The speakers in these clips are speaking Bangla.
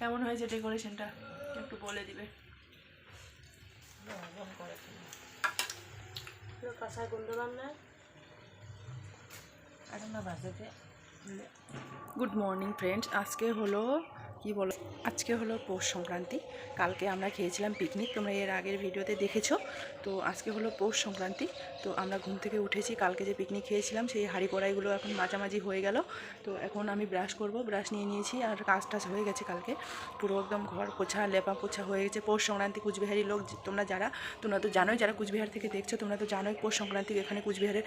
কেমন হয়েছে ডেকোরেশনটা? একটু বলে দিবে। কাঁচা না গুড মর্নিং ফ্রেন্ডস আজকে হলো কি বলো? আজকে হলো পৌষ সংক্রান্তি। কালকে আমরা খেয়েছিলাম পিকনিক তোমরা এর আগের ভিডিওতে দেখেছ। তো আজকে হলো পৌষ সংক্রান্তি। তো আমরা ঘুম থেকে উঠেছি, কালকে যে পিকনিক খেয়েছিলাম সেই হাঁড়ি কড়াইগুলো এখন মাঝামাঝি হয়ে গেল। তো এখন আমি ব্রাশ করব ব্রাশ নিয়ে নিয়েছি আর কাজ টাজ হয়ে গেছে কালকে। পুরো একদম ঘর পোছা, লেপা পোছা হয়ে গেছে। পৌষ সংক্রান্তি কুচবিহারি লোক তোমরা যারা, তোমরা তো জানোই, যারা কুচবিহার থেকে দেখছ, তোমরা তো জানোই পৌষ সংক্রান্তি এখানে কুচবিহারে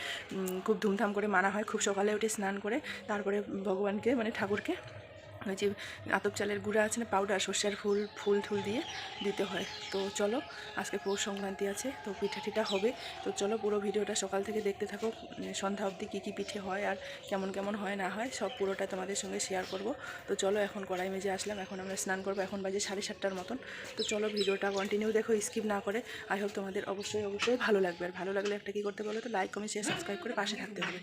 খুব ধুমধাম করে মানা হয়। খুব সকালে উঠে স্নান করে, তারপরে ভগবানকে মানে ঠাকুরকে ওই যে আতপ চালের গুঁড়া আছে না পাউডার সর্ষের ফুল ফুল টুল দিয়ে দিতে হয়। তো চলো, আজকে পৌষ সংক্রান্তি আছে, তো পিঠা টিঠা হবে। তো চলো পুরো ভিডিওটা সকাল থেকে দেখতে থাকো সন্ধ্যা অবধি কী কী পিঠে হয় আর কেমন কেমন হয়, না হয়, সব পুরোটা তোমাদের সঙ্গে শেয়ার করব। তো চলো এখন কড়াই মেজে আসলাম, এখন আমরা স্নান করব, এখন বাজে সাড়ে সাতটার মতন। তো চলো ভিডিওটা কন্টিনিউ দেখো স্কিপ না করে। আই হোপ তোমাদের অবশ্যই অবশ্যই ভালো লাগবে। আর ভালো লাগলে একটা কী করতে বলো তো লাইক কমেন্ট শেয়ার সাবস্ক্রাইব করে পাশে থাকতে হবে।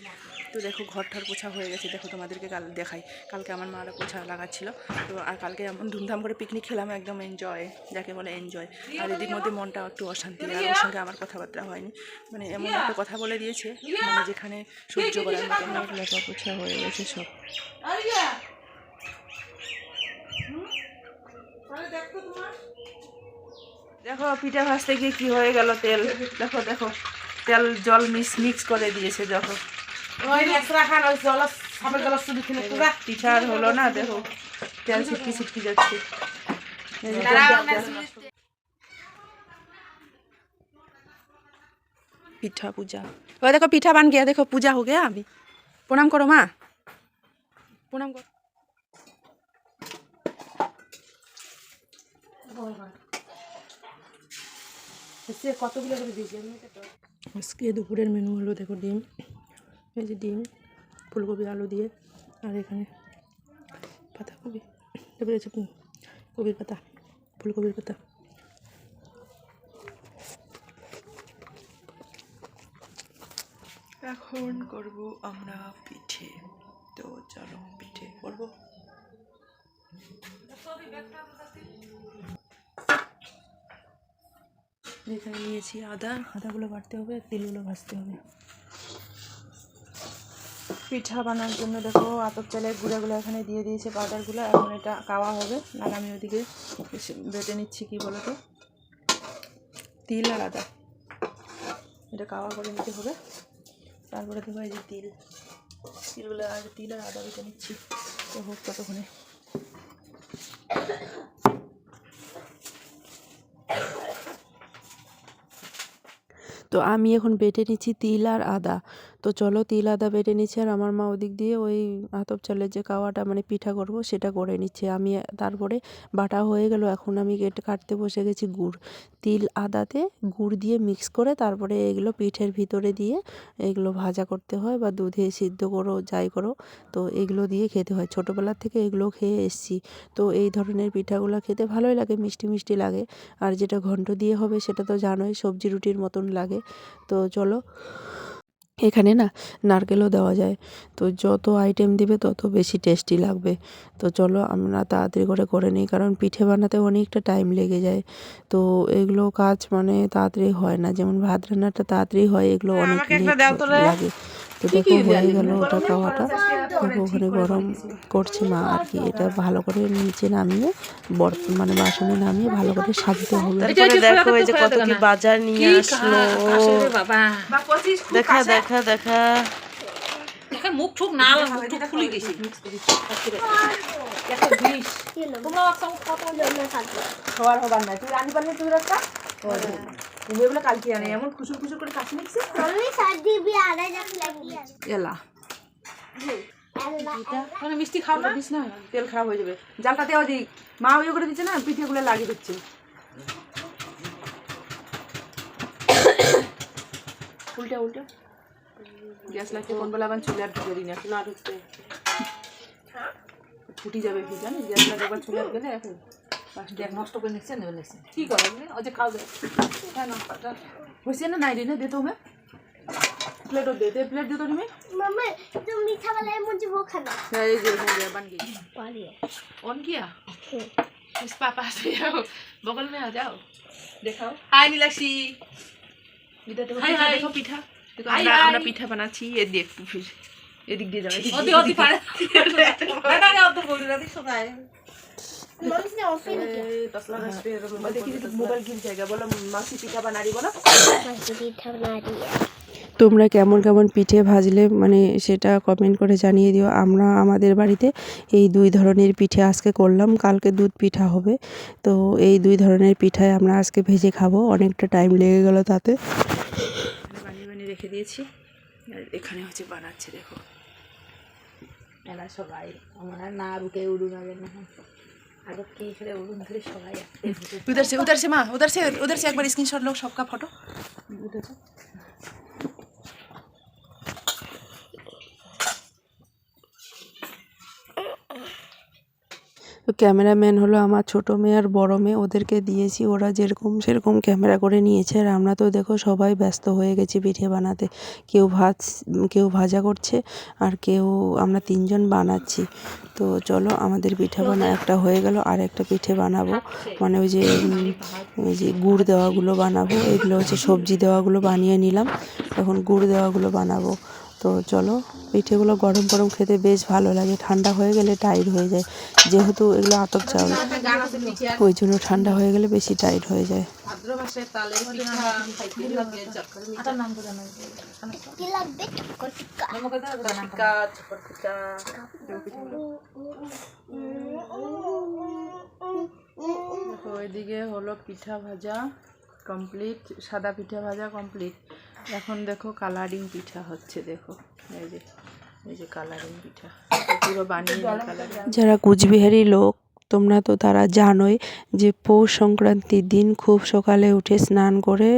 তো দেখো ঘর ঠর পোছা হয়ে গেছে, দেখো তোমাদেরকে কাল দেখাই। কালকে আমার মারা পোছা লাগাচ্ছিল। তো আর কালকে এমন ধুমধাম করে পিকনিক খেলাম একদম এনজয় যাকে বলে এনজয় আর এদিক মধ্যে মনটা একটু অশান্তি আর ওর সঙ্গে আমার কথাবার্তা হয়নি। মানে এমন একটা কথা বলে দিয়েছে মানে যেখানে সহ্য করার মতো লেখা পোছা হয়ে গেছে সব। দেখো পিঠা ভাজতে গিয়ে কি হয়ে গেল তেল। দেখো দেখো তেল জল মিক্স মিক্স করে দিয়েছে দেখো। জল টিচার হলো না দেখো। তেল ছিটকি ছিটকি যাচ্ছে। পিঠা পূজা। দেখো পিঠা বান গিয়া দেখো পূজা হো গিয়া আমি। প্রণাম করো মা। প্রণাম করো। কতগুলো আজকে দুপুরের মেনু হলো দেখো ডিম। এই যে ডিম। ফুলকপি, আলু দিয়ে, আর এখানে পাতাকপি, তারপরে হচ্ছে কপির পাতা, ফুলকপির পাতা। এখন করব আমরা পিঠে। তো চলো পিঠে করব। এখানে নিয়েছি আদা, আদাগুলো বাটতে হবে তেলগুলো ভাজতে হবে। পিঠা বানানোর জন্য দেখো, আতপ চালের গুঁড়াগুলো এখানে দিয়ে দিয়েছে পাউডারগুলো এখন এটা কাওয়া হবে আর আমি ওদিকে বেটে নিচ্ছি, কি বলো তো? তিল আর আদা এটা কাওয়া করে নিতে হবে। তারপরে দেখো এই যে তিল। তিলগুলো আর তিল আর আদা বেটে নিচ্ছি। তো হোক ততক্ষণে। তো আমি এখন বেটে নিচ্ছি তিল আর আদা। তো চলো তিল, আদা বেটে নিচ্ছি আর আমার মা ওদিক দিয়ে ওই আতপ চালের যে কাওয়াটা মানে পিঠা করব, সেটা করে নিচ্ছে। আমি তারপরে বাটা হয়ে গেল, এখন আমি কেটে কাটতে বসে গেছি গুড়। তিল, আদাতে গুড় দিয়ে মিক্স করে তারপরে এগুলো পিঠের ভিতরে দিয়ে এগুলো ভাজা করতে হয় বা দুধে সিদ্ধ করো, যাই করো, তো এগুলো দিয়ে খেতে হয়। ছোটোবেলার থেকে এগুলো খেয়ে এসছি। তো এই ধরনের পিঠাগুলো খেতে ভালোই লাগে, মিষ্টি মিষ্টি লাগে। আর যেটা ঘন্ট দিয়ে হবে সেটা তো জানোই, সবজি রুটির মতন লাগে। তো চলো এখানে না নারকেলও দেওয়া যায়। তো যত আইটেম দিবে তত বেশি টেস্টি লাগবে। তো চলো আমরা তাড়াতাড়ি করে করে নিই কারণ পিঠে বানাতে অনেকটা টাইম লেগে যায়। তো এগুলো কাজ মানে তাড়াতাড়ি হয় না যেমন ভাত রান্নাটা তাড়াতাড়ি হয় এগুলো অনেক লাগে। তো দেখো হয়ে গেল ওটা খাওয়াটা দেখো ওখানে গরম করছে। মা আর কি। এটা ভালো করে নিচে নামিয়ে বর মানে বাসনে নামিয়ে ভালো করে সাজতে হবে। দেখো এই যে কত কি বাজার নিয়ে আসলো। বাবা। দেখা দেখা দেখা। দেখে মুখ ঠুক না মুখ ঠুক ফুলে গেছে। তোমরা সবার হবার নাই। তুই রানি পারলে তুই রাস্তা বলে কালকে আনে এমন খুশুর খুশুর করে কাশি নিচ্ছে। এলা। মানে মিষ্টি খাও না? দিস না? তেল খারাপ হয়ে যাবে। জালটা দেওয়া দিক মা ওই করে দিচ্ছে না? পিঠেগুলো লাগিয়ে দিচ্ছে। উল্টা উল্টা। গ্যাস লাগছে কোন বেলা আবার চুলে আর ঢুকে দিই না। না ঢুকতে। ফুটি যাবে কি জানিস? গ্যাস লাগে একবার চুলে আর গেলে এখন দেখ নষ্ট করে নিচ্ছে নেবে নিচ্ছে কি করো এগুলি? ওই যে খাও যায় কেন হয়েছে না নাই রে না দে তো मैं प्लेटो दे दे प्लेट दे तो तुम्हें मम्मी तुम मीठा वाला है मुझे वो खाना এই যে हो गया बन गई অন কিয়া इस पापा से आओ बगल में आ जाओ দেখাও हाय नीलाक्षी পিঠা দেখো হাই, পিঠা হাই। দেখো পিঠা দেখো হাই, আমরা হাই। আমরা পিঠা বানাচ্ছি এ দেখ একটু ফির এদিক দিয়ে যাবে এদিক অতি দিয়ে, অতি এদিক পারে না না তোমরা কেমন কেমন পিঠে ভাজলে মানে সেটা কমেন্ট করে জানিয়ে দিও। আমরা আমাদের বাড়িতে এই দুই ধরনের পিঠে আজকে করলাম। কালকে দুধ পিঠা হবে। তো এই দুই ধরনের পিঠায় আমরা আজকে ভেজে খাব। অনেকটা টাইম লেগে গেল তাতে। বানিয়ে বানিয়ে রেখে দিয়েছি। এখানে হচ্ছে বানাচ্ছে, দেখো। এরা সবাই। আমরা না রুকে উড়ু না। उधर से उधर से माँ उधर से उधर से एक बार स्क्रीनशॉट लो सबका फोटो তো ক্যামেরাম্যান হলো আমার ছোটো মেয়ে আর বড়ো মেয়ে। ওদেরকে দিয়েছি, ওরা যেরকম সেরকম ক্যামেরা করে নিয়েছে। আর আমরা তো দেখো সবাই ব্যস্ত হয়ে গেছি পিঠে বানাতে। কেউ ভাজ কেউ ভাজা করছে আর কেউ, আমরা তিনজন বানাচ্ছি। তো চলো আমাদের পিঠে বানা, একটা হয়ে গেল, আর একটা পিঠে বানাবো। মানে ওই যে ওই যে গুড় দেওয়াগুলো বানাবো। এগুলো হচ্ছে সবজি দেওয়াগুলো বানিয়ে নিলাম। এখন গুড় দেওয়াগুলো বানাবো। তো চলো, পিঠেগুলো গরম গরম খেতে বেশ ভালো লাগে। ঠান্ডা হয়ে গেলে টাইট হয়ে যায়। যেহেতু এগুলো আতপ চাউল, ওই জন্য ঠান্ডা হয়ে গেলে বেশি টাইট হয়ে যায়। ওইদিকে হলো পিঠা ভাজা কমপ্লিট সাদা পিঠা ভাজা কমপ্লিট এখন দেখো কালারিং পিঠা হচ্ছে দেখো। এই যে এই যে কালারিং পিঠা। পুরো বানিয়ে যারা কুচবিহারি লোক তোমরা তো তারা জানোই যে পৌষ সংক্রান্তির দিন খুব সকালে উঠে স্নান করে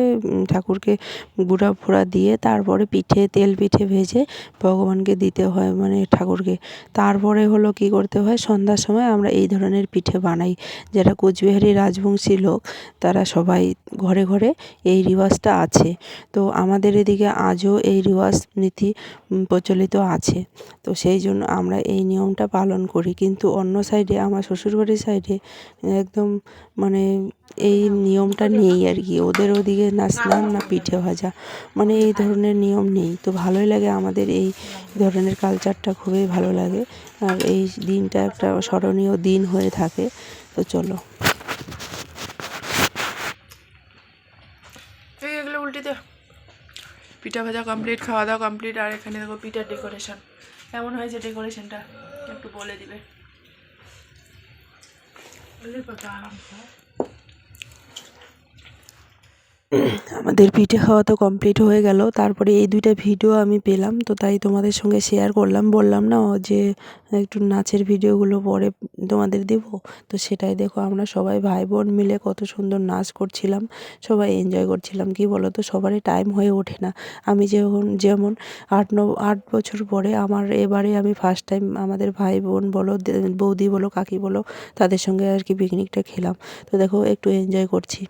ঠাকুরকে গুঁড়া ফোড়া দিয়ে তারপরে পিঠে, তেল পিঠে ভেজে ভগবানকে দিতে হয় মানে ঠাকুরকে। তারপরে হলো কি করতে হয়, সন্ধ্যার সময় আমরা এই ধরনের পিঠে বানাই। যারা কোচবিহারি রাজবংশী লোক, তারা সবাই ঘরে ঘরে এই রিওয়াজটা আছে। তো আমাদের এদিকে আজও এই রিওয়াজ নীতি প্রচলিত আছে। তো সেই জন্য আমরা এই নিয়মটা পালন করি। কিন্তু অন্য সাইডে আমার শ্বশুরবাড়ির সাইডে একদম মানে এই নিয়মটা নেই আর কি। ওদের ওদিকে না স্নান, না পিঠে ভাজা মানে এই ধরনের নিয়ম নেই। তো ভালোই লাগে আমাদের এই ধরনের কালচারটা খুবই ভালো লাগে। আর এই দিনটা একটা স্মরণীয় দিন হয়ে থাকে। তো চলো। পিঠা ভাজা কমপ্লিট খাওয়া দাওয়া কমপ্লিট আর এখানে দেখো পিঠার ডেকোরেশন কেমন হয়েছে ডেকোরেশনটা একটু বলে দিবে। पहले बता रहा हूँ আমাদের পিঠে খাওয়া তো কমপ্লিট হয়ে গেল। তারপরে এই দুইটা ভিডিও আমি পেলাম, তো তাই তোমাদের সঙ্গে শেয়ার করলাম। বললাম না যে একটু নাচের ভিডিওগুলো পরে তোমাদের দেব। তো সেটাই দেখো, আমরা সবাই ভাই বোন মিলে কত সুন্দর নাচ করছিলাম, সবাই এনজয় করছিলাম। কি বলো তো সবারই টাইম হয়ে ওঠে না। আমি যেমন যেমন আট ন, আট বছর পরে আমার এবারে আমি ফার্স্ট টাইম আমাদের ভাই বোন বলো বৌদি বলো, কাকি বলো, তাদের সঙ্গে আর কি পিকনিকটা খেলাম। তো দেখো, একটু এনজয় করছি।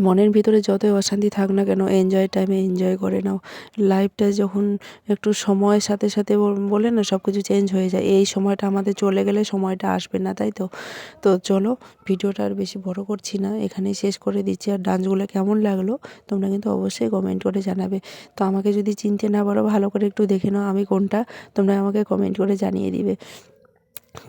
মনের ভিতরে যতই অশান্তি থাক না কেন এনজয় টাইমে এনজয় করে নাও। লাইফটা যখন একটু সময়ের সাথে সাথে বল- না সব কিছু চেঞ্জ হয়ে যায়। এই সময়টা আমাদের চলে গেলে সময়টা আসবে না, তাই তো? তো চলো, ভিডিওটা আর বেশি বড় করছি না, এখানেই শেষ করে দিচ্ছি। আর ডান্সগুলো কেমন লাগল, তোমরা কিন্তু অবশ্যই কমেন্ট করে জানাবে। তো আমাকে যদি চিনতে না পারো, ভালো করে একটু দেখে নাও আমি কোনটা, তোমরা আমাকে কমেন্ট করে জানিয়ে দিবে।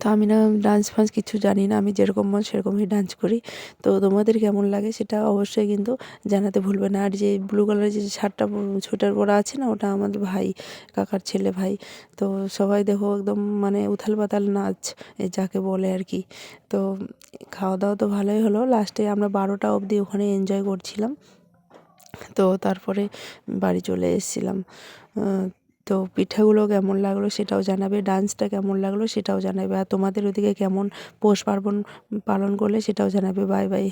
তো আমি না ডান্স ফান্স কিছু জানি না, আমি যেরকম মন সেরকমই ডান্স করি। তো তোমাদের কেমন লাগে সেটা অবশ্যই কিন্তু জানাতে ভুলবে না। আর যে ব্লু কালারের যে শার্টটা সোয়েটার পরা আছে না, ওটা আমাদের ভাই, কাকার ছেলে ভাই, তো সবাই দেখো একদম মানে উথাল পাতাল নাচ যাকে বলে আর কি। তো খাওয়া দাওয়া তো ভালোই হলো। লাস্টে আমরা বারোটা অবধি ওখানে এনজয় করছিলাম। তো তারপরে বাড়ি চলে এসেছিলাম। তো পিঠাগুলো কেমন লাগল সেটাও জানাবে, ডান্সটা কেমন লাগল সেটাও জানাবে, আর তোমাদের ওদিকে কেমন পৌষ পার্বণ পালন করলে সেটাও জানাবে। Bye bye.